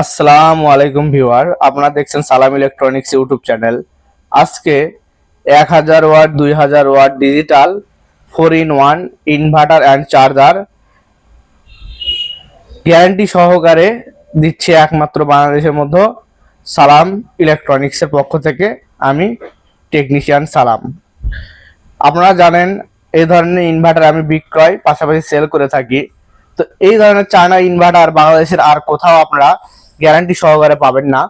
আসসালামু আলাইকুম ভিউয়ার, আপনারা দেখছেন সালাম ইলেকট্রনিক্স ইউটিউব চ্যানেল। আজকে এক হাজার ওয়াট, দুই হাজার watt digital, four in one inverter and charger. Guarantee সহকারে দিচ্ছে একমাত্র বাংলাদেশের মধ্যে সালাম ইলেকট্রনিক্সের পক্ষ থেকে। আমি টেকনিশিয়ান সালাম। আপনারা জানেন এই ধরনের ইনভার্টার আমি বিক্রয় পাশাপাশি সেল করে থাকি। তো এই ধরনের চায়না ইনভার্টার বাংলাদেশের আর কোথাও আপনারা গ্যারান্টি সহকারে পাবেন না।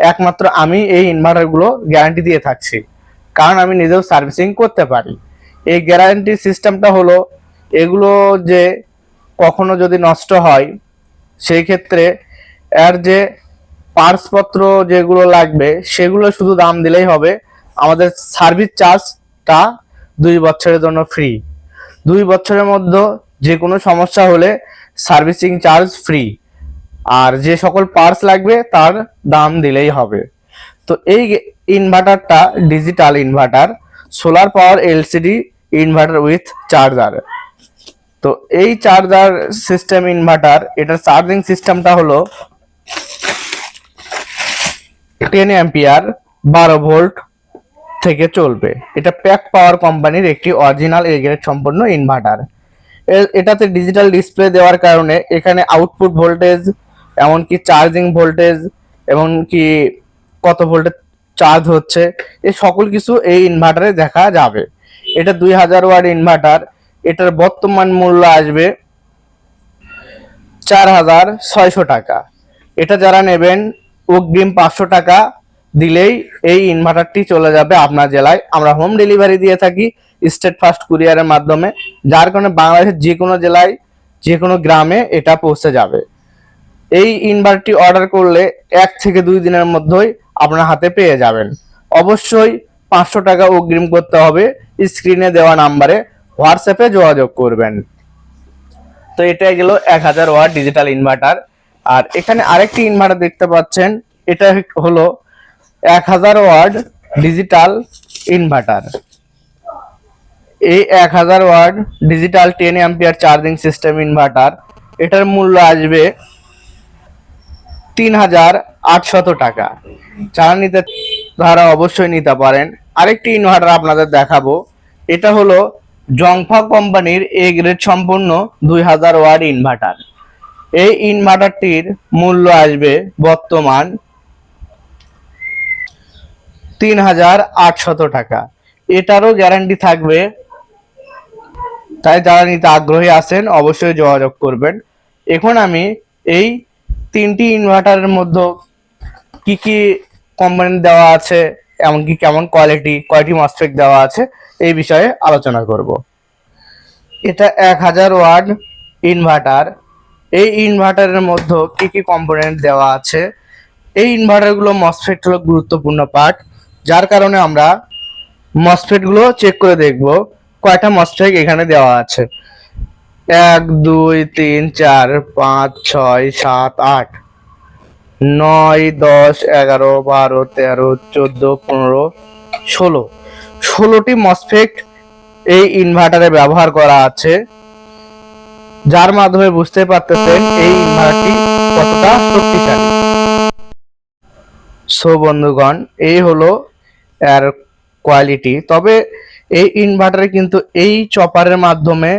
একমাত্র আমি এই ইনভার্টারগুলো গ্যারান্টি দিয়ে থাকছি। কারণ আমি নিজেও সার্ভিসিং করতে পারি। এই গ্যারান্টি সিস্টেমটা হলো, এগুলো যে কখনো যদি নষ্ট হয়, সেই ক্ষেত্রে এর যে পার্টসপত্র যেগুলো লাগবে, সেগুলো শুধু দাম দিলেই হবে। আমাদের সার্ভিস চার্জটা দুই বছরের জন্য ফ্রি দুই বছরের মধ্যে যে কোনো সমস্যা হলে সার্ভিসিং চার্জ ফ্রি আর যে সকল পার্টস লাগবে তার দাম দিলেই হবে। তো এই ইনভার্টারটা digital inverter solar power LCD inverter with charger তো এই চার্জার সিস্টেম ইনভার্টার এটার চার্জিং সিস্টেমটা হলো টেন অ্যাম্পিয়ার বারো ভোল্ট থেকে চলবে। এটা প্যাক পাওয়ার কোম্পানির একটি অরিজিনাল এ গ্রেড সম্পন্ন ইনভার্টার এটাতে ডিজিটাল ডিসপ্লে দেওয়ার কারণে এখানে আউটপুট ভোল্টেজ এমনকি চার্জিং ভোল্টেজ এমনকি কত ভোল্টে চার্জ হচ্ছে এই সকল কিছু এই ইনভার্টারে দেখা যাবে। এটা দুই হাজার ওয়াট ইনভার্টার এটার বর্তমান মূল্য আসবে চার হাজার ছয়শো টাকা। এটা যারা নেবেন, অগ্রিম পাঁচশো টাকা দিলেই এই ইনভার্টারটি চলে যাবে আপনার জেলায়। আমরা হোম ডেলিভারি দিয়ে থাকি স্টেট ফার্স্ট কুরিয়ারের মাধ্যমে। যার কারণে বাংলাদেশের যে কোনো জেলায়, যে কোনো গ্রামে এটা পৌঁছে যাবে। এই ইনভার্টারটি অর্ডার করলে এক থেকে দুই দিনের মধ্যেই আপনার হাতে পেয়ে যাবেন। অবশ্যই পাঁচশো টাকা অগ্রিম করতে হবে। স্ক্রিনে দেওয়া নাম্বারে হোয়াটসঅ্যাপে যোগাযোগ করবেন। তো এটাই গেল এক হাজার ওয়াট ডিজিটাল ইনভার্টার। আর এখানে আরেকটি ইনভার্টার দেখতে পাচ্ছেন, এটা হলো এক হাজার ওয়াট ডিজিটাল ইনভার্টার। এই এক হাজার watt digital ten ampere charging system inverter, এটার মূল্য আসবে তিন হাজার আটশত টাকা। যারা নিতে তারা অবশ্যই নিতে পারেন। আরেকটি ইনভার্টার আপনাদের দেখাবো। এটা হলো জংফা কোম্পানির এ গ্রেড সম্পূর্ণ দুই হাজার ওয়াট ইনভার্টার এই ইনভার্টারটির মূল্য আসবে বর্তমান তিন হাজার আটশত টাকা। এটারও গ্যারান্টি থাকবে। তাই যারা নিতে আগ্রহী আছেন, অবশ্যই যোগাযোগ করবেন। এখন আমি এই তিনটি ইনভার্টারের মধ্যে কি কি কম্পোনেন্ট দেওয়া আছে, এমনকি কেমন কোয়ালিটি কয়টি মসফেট দেওয়া আছে, এই বিষয়ে আলোচনা করব। এটা এক হাজার ওয়াট ইনভার্টার এই ইনভার্টারের মধ্যে কি কি কম্পোনেন্ট দেওয়া আছে? এই ইনভার্টারগুলো মসফেট হলো গুরুত্বপূর্ণ পার্ট যার কারণে আমরা মসফেটগুলো চেক করে দেখব কয়টা মসফেট এখানে দেওয়া আছে। এক, দুই, তিন, চার, পাঁচ, ছয়, সাত, আট, নয়, দশ, এগারো, বারো, তেরো, চোদ্দ, পনেরো, ষোলো। ষোলোটি মসফেট এই ইনভার্টারে ব্যবহার করা আছে। যার মাধ্যমে বুঝতে পারতেছেন এই ইনভার্টারটি কতটা শক্তিশালী। সো বন্ধুগণ, এই হলো এর কোয়ালিটি তবে এই ইনভার্টারে কিন্তু এই চপারের মাধ্যমে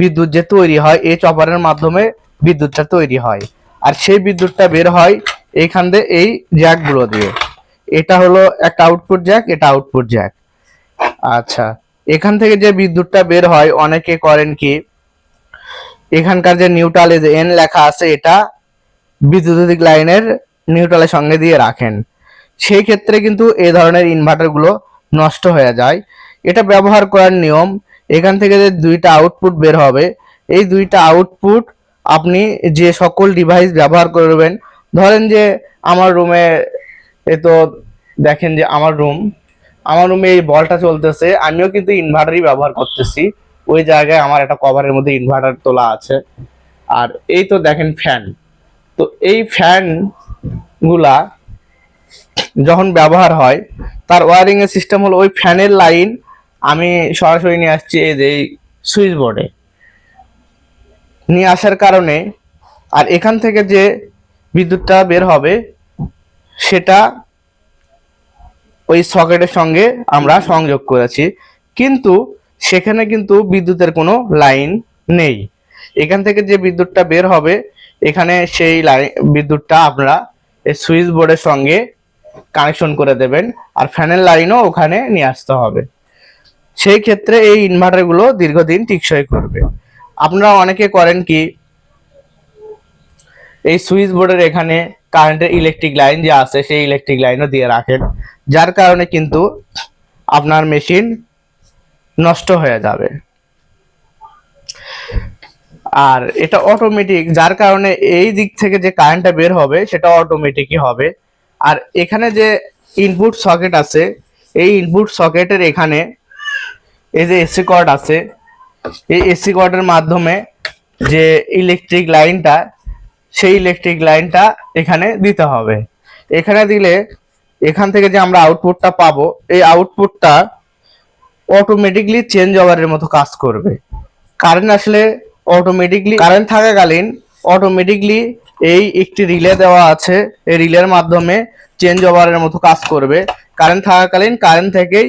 বিদ্যুৎ যে তৈরি হয়, এই চপারের মাধ্যমে বিদ্যুৎটা তৈরি হয়। আর সেই বিদ্যুৎটা বের হয় এইখান দিয়ে এই জ্যাকগুলো দিয়ে। এটা হলো একটা আউটপুট জ্যাক, এটা আউটপুট জ্যাক। আচ্ছা এখান থেকে যে বিদ্যুৎটা বের হয়, অনেকে করেন কি, এখানকার যে নিউট্রাল যে এন লেখা আছে, এটা বিদ্যুতিক লাইনের নিউট্রালের সঙ্গে দিয়ে রাখেন। সেই ক্ষেত্রে কিন্তু এই ধরনের ইনভার্টারগুলো নষ্ট হয়ে যায়। এটা ব্যবহার করার নিয়ম এখান থেকে যে দুইটা আউটপুট বের হবে, এই দুইটা আউটপুট আপনি যে সকল ডিভাইস ব্যবহার করবেন, ধরেন যে আমার রুমে এ তো দেখেন যে আমার রুম আমার রুমে এই বলটা চলতেছে, আমিও কিন্তু ইনভার্টারই ব্যবহার করতেছি, ওই জায়গায় আমার একটা কভারের মধ্যে ইনভার্টার তোলা আছে, আর এই তো দেখেন ফ্যান তো এই ফ্যানগুলা যখন ব্যবহার হয়, তার ওয়ারিং এর সিস্টেম হলো ওই ফ্যানের লাইন আমি সরাসরি নিয়ে আসছি এই যে সুইচ বোর্ডে নিয়ে আসার কারণে আর এখান থেকে যে বিদ্যুৎটা বের হবে, সেটা ওই সকেটের সঙ্গে আমরা সংযোগ করেছি। কিন্তু সেখানে কিন্তু বিদ্যুতের কোনো লাইন নেই। এখান থেকে যে বিদ্যুৎটা বের হবে, এখানে সেই লাইন, বিদ্যুৎটা আপনারা এই সুইচ বোর্ডের সঙ্গে কানেকশন করে দেবেন। আর ফ্যানের লাইনও ওখানে নিয়ে আসতে হবে। সেই ক্ষেত্রে এই ইনভার্টারগুলো দীর্ঘদিন টিকসই করবে। আপনারা অনেকে করেন কি, এই সুইচ বোর্ডের এখানে কারেন্টের ইলেকট্রিক লাইন যে আছে, সেই ইলেকট্রিক লাইনও দিয়ে রাখেন। যার কারণে কিন্তু আপনার মেশিন নষ্ট হয়ে যাবে। আর এটা অটোমেটিক যার কারণে এই দিক থেকে যে কারেন্টটা বের হবে, সেটা অটোমেটিকই হবে। আর এখানে যে ইনপুট সকেট আছে, এই ইনপুট সকেটের এখানে এই যে এসি কর্ড আছে, এই এসি কর্ডের মাধ্যমে যে ইলেকট্রিক লাইনটা সেই ইলেকট্রিক লাইনটা এখানে দিতে হবে। এখানে দিলে এখান থেকে যে আমরা আউটপুটটা পাবো, এই আউটপুটটা অটোমেটিকলি চেঞ্জ ওভারের মতো কাজ করবে। কারেন্ট আসলে অটোমেটিকলি কারেন্ট থাকাকালীন অটোমেটিকলি এই একটি রিলে দেওয়া আছে, এই রিলের মাধ্যমে চেঞ্জ ওভারের মতো কাজ করবে। কারেন্ট থাকাকালীন কারেন্ট থেকেই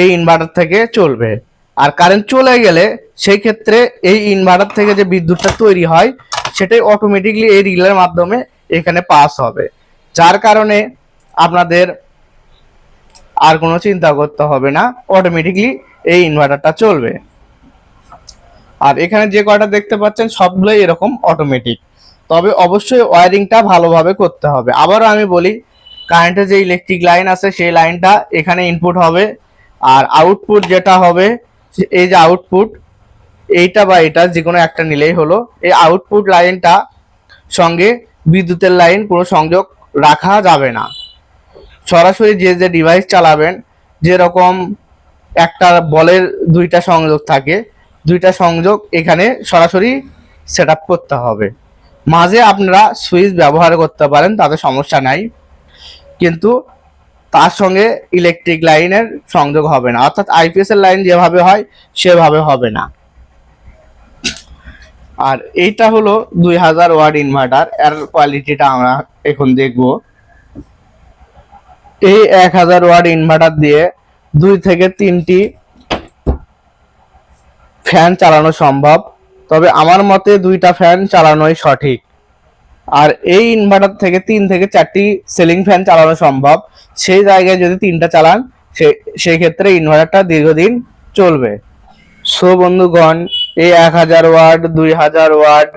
এই ইনভার্টার থেকে চলবে। আর কারেন্ট চলে গেলে সেই ক্ষেত্রে এই ইনভার্টার থেকে যে বিদ্যুৎটা তৈরি হয়, সেটাই অটোমেটিকলি এই রিলের মাধ্যমে এখানে পাস হবে। যার কারণে আপনাদের আর কোনো চিন্তা করতে হবে না অটোমেটিকলি এই ইনভার্টারটা চলবে। আর এখানে যে কয়টা দেখতে পাচ্ছেন, সবগুলোই এরকম অটোমেটিক তবে অবশ্যই ওয়ারিংটা ভালোভাবে করতে হবে। আবারও আমি বলি কারেন্টের যে ইলেকট্রিক লাইন আছে, সেই লাইনটা এখানে ইনপুট হবে। আর আউটপুট যেটা হবে, এই যে আউটপুট এইটা বা এটা যে কোনো একটা নিলেই হলো। এই আউটপুট লাইনটা সঙ্গে বিদ্যুতের লাইন কোনো সংযোগ রাখা যাবে না। সরাসরি যে যে ডিভাইস চালাবেন, যেরকম একটা বলের দুইটা সংযোগ থাকে, দুইটা সংযোগ এখানে সরাসরি সেট করতে হবে। মাঝে আপনারা সুইচ ব্যবহার করতে পারেন, তাতে সমস্যা নাই। কিন্তু তার সঙ্গে ইলেকট্রিক লাইনের সংযোগ হবে না। অর্থাৎ আইপিএস এর লাইন যেভাবে হয়, সেভাবে হবে না। আর এইটা হলো দুই হাজার ওয়াট ইনভার্টার এর কোয়ালিটিটা আমরা এখন দেখব। এই এক হাজার ওয়াট ইনভার্টার দিয়ে দুই থেকে তিনটি ফ্যান চালানো সম্ভব। তবে আমার মতে দুইটা ফ্যান চালানোই সঠিক। আর এই ইনভার্টার থেকে তিন থেকে চারটি সিলিং ফ্যান চালানো সম্ভব। সেই জায়গায় যদি তিনটা চালান সেই ক্ষেত্রে ইনভার্টারটা দীর্ঘদিন চলবে। সো বন্ধুগণ, এই এক হাজার ওয়াট, দুই হাজার ওয়াট,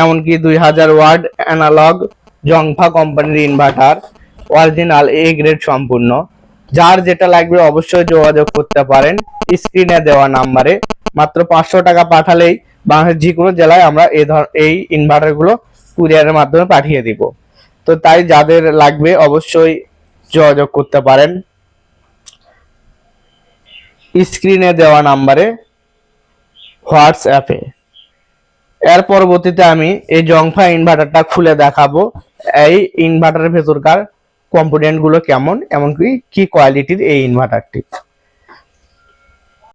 এমনকি দুই হাজার ওয়াট অ্যানালগ জংফা কোম্পানির ইনভার্টার অরিজিনাল এ গ্রেড সম্পূর্ণ। যার যেটা লাগবে অবশ্যই যোগাযোগ করতে পারেন। স্ক্রিনে দেওয়া নাম্বারে মাত্র পাঁচশো টাকা পাঠালেই বাংলাদেশের যে কোনো জেলায় আমরা এই ইনভার্টারগুলো কুরিয়ারের মাধ্যমে পাঠিয়ে দিব। তো তাই যাদের লাগবে অবশ্যই যোগাযোগ করতে পারেন। স্ক্রিনে দেওয়া নাম্বারে হোয়াটসঅ্যাপে এর পরবর্তীতে আমি এই জংফা ইনভার্টারটা খুলে দেখাবো। এই ইনভার্টারের ভেতরকার কম্পোনেন্টগুলো কেমন, এমনকি কি কোয়ালিটির এই ইনভার্টারটি